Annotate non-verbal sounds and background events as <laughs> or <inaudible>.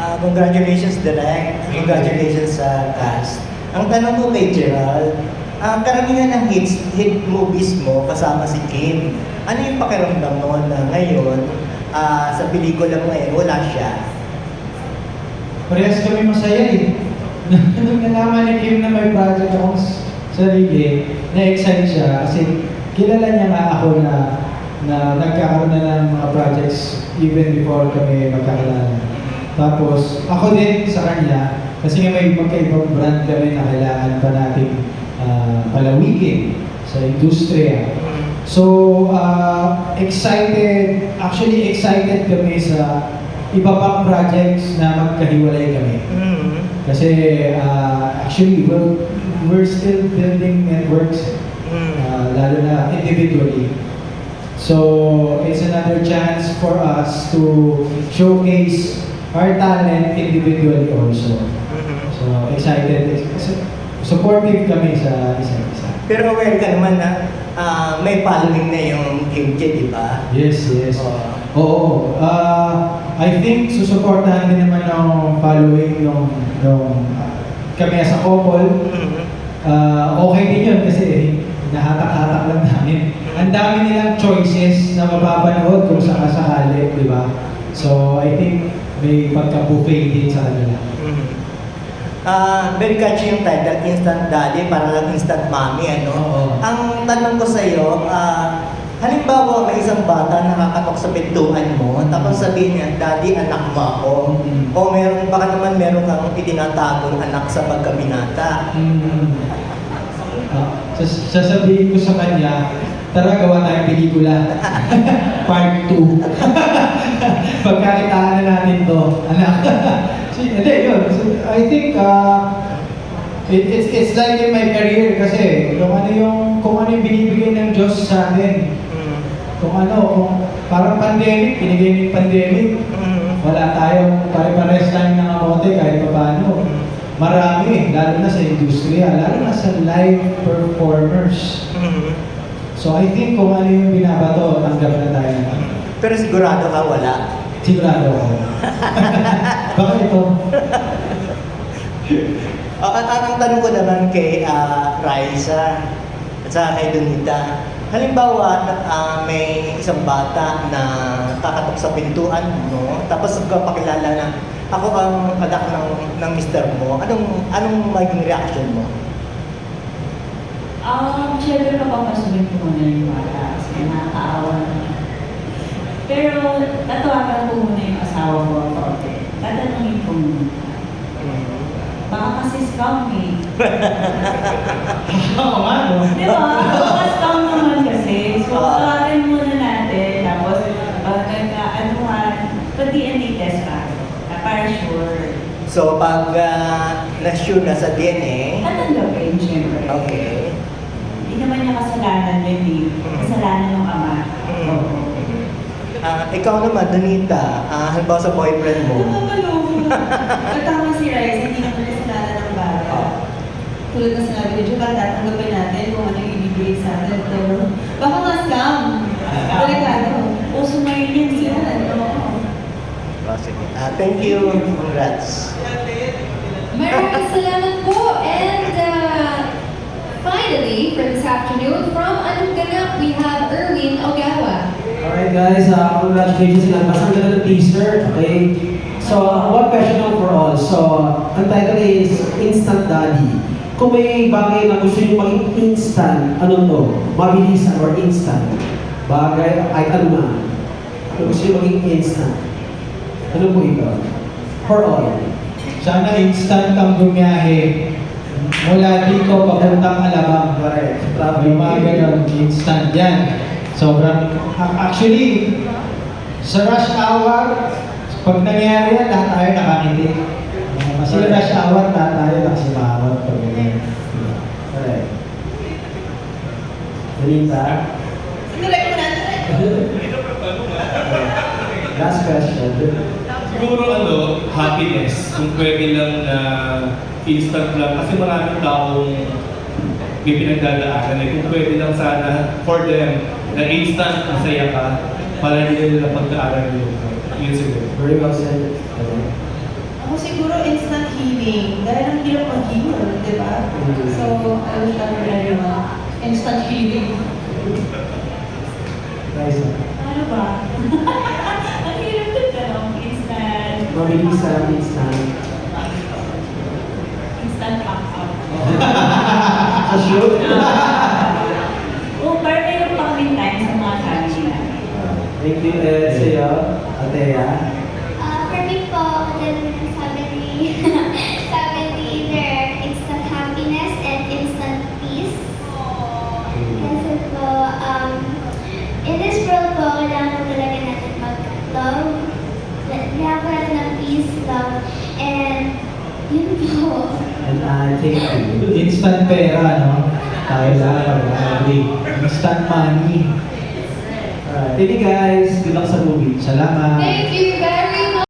Ah, congratulations, Direk. Congratulations sa cast. Ang tanong ko kay Gerald, ang karamihan ng hits, hit movies mo kasama si Kim. Ano yung pakiramdam mo na ngayon, ah, sa pelikula mo ngayon, wala siya? Parehas kami masaya eh. <laughs> Nung nalaman ni Kim na may project akong sarili, na-excite siya kasi kilala niya nga ako na na nagkakaroon na ng mga projects even before kami magkakilala. Tapos ako din sa kanya, kasi nga may magkaibang brand kami na kailangan pa nating ah, palawikin sa industriya. So, uh, excited, actually excited kami sa iba pang projects na magkahiwalay kami. Mm. Kasi uh, actually, we're, we're still building networks, uh, lalo na individually. So, it's another chance for us to showcase our talent individually also. Mhm. So, excited. Supportive kami sa isa't isa. Pero aware ka naman na ah, may following na yung Kim K, di ba? Yes, yes. Oo. Oo. Uh, I think susuportahan din naman ng following nung, nung ah, kami as a couple. Ah, okay din yun kasi nahatak-hatak lang namin. Ang dami nilang choices na mapapanood kung sakasakali, di ba? So, I think may pagka-buffet din sa kanila. Mhm. Ah, very catchy yung title, Instant Daddy, para lang Instant Mommy, ano? Oo. Ang tanong ko sa iyo, ah, halimbawa may isang bata nakakatok sa pintuan mo, tapos sabihin niya, Daddy, anak mo ako. Mhm. O meron, baka naman meron kang itinatagong anak sa pagkabinata. Mm. Ah, sas- sasabihin ko sa kanya, tara gawa tayong pelikula. <laughs> Part 2. <laughs> Pagkakitaan na natin to, <laughs> anak. so, hindi, yun. So, I think, uh, it, it's, it's like in my career kasi kung ano yung, kung ano yung binibigay ng Diyos sa atin. Kung ano, kung parang pandemic, binigay ng pandemic, Mhm. wala tayong pare-pares lang ng kamote kahit pa paano. Marami, lalo na sa industriya, lalo na sa live performers. So I think kung ano yung binabato, tanggap na tayo. Pero sigurado ka wala. Sigurado ako. <laughs> Bakit ito? Ah, ang, ang, tanong ko naman kay ah, Raisa at saka kay Donita, halimbawa ah, may isang bata na kakatok sa pintuan mo, tapos magpapakilala na ako ang anak ng, ng mister mo, anong, anong maging reaction mo? Um, syempre papapasukin ko muna yung bata kasi nakakaawa naman. Pero tatawagan ko muna yung asawa ko about it. Tatanungin ko muna. Baka kasi scam eh. <laughs> Oo nga, no? Di ba? Baka scam naman kasi. So, tawagan muna natin. Tapos, pag nagkaanuhan, pa-DNA test pa. Para sure. So pag ah, na-sure na sa DNA, Tatanggapin, syempre. okay. Hindi naman niya kasalanan yun eh. Kasalanan ng ama. Mm. Oo. Ah, ikaw naman, Donita, ah, halimbawa sa boyfriend mo, Nagtama <laughs> si Rice, hindi naman kasalanan ng bata. Ah. Tulad na sinabi ni Joe, tatanggapin natin kung ano yung ibibigay sa atin. Pero baka nga scam. Delikado. Uso ngayon yan siya. Oo. Oh, sige. Ah, thank you. Congrats. Maraming salamat po. And uh, finally, for this afternoon, from Anong Ganap, we have Erwin Ogawa. Alright guys, uh, congratulations sila. Basta ang ganda ng teaser, okay? So, uh, one question lang for all. So, ang title is Instant Daddy. Kung may bagay na gusto nyo maging instant, ano to? Mabilisan or instant? Bagay, ay ano na? Kung gusto nyo maging instant, ano po ito? For all. Sana instant ang bumiyahe mula dito papuntang Alabang. Correct. Yung mga ganun, instant yan. Sobrang, actually, sa rush hour, pag nangyari yan, lahat tayo nakangiti. Kasi rush hour, lahat tayo ganyan. Correct. Anita? Direct mo natin. Last question. Siguro ano, happiness. Kung pwede lang na instant lang. Kasi maraming taong may pinagdadaanan. Eh, kung pwede lang sana for them na instant masaya ka para hindi nila pagdaanan yun. Yun siguro. Very well said. Ako siguro instant healing. Dahil ang hirap mag-heal, di ba? So, I that for everyone. Instant healing. Raisa. Ano ba? <laughs> Ang hirap na tanong. Instant. Mabilisan, instant. Instant pop up. <laughs> Sa shoot? <laughs> Oh, pero mayroon pa kami time sa mga namin. Thank you, Ed. Sa'yo, Atea. Uh, for me po, dahil sabi ni <laughs> Derek, instant happiness and instant peace. Kasi po, um, in this world po, kailangan po talaga natin mag-love. Kailangan po natin ng peace, love, and yun po. And I thank you. Instant pera, no? Tayo lang, pag-agree. Instant money. Alright. Thank you guys. Good luck sa movie. Salamat. Thank you guys.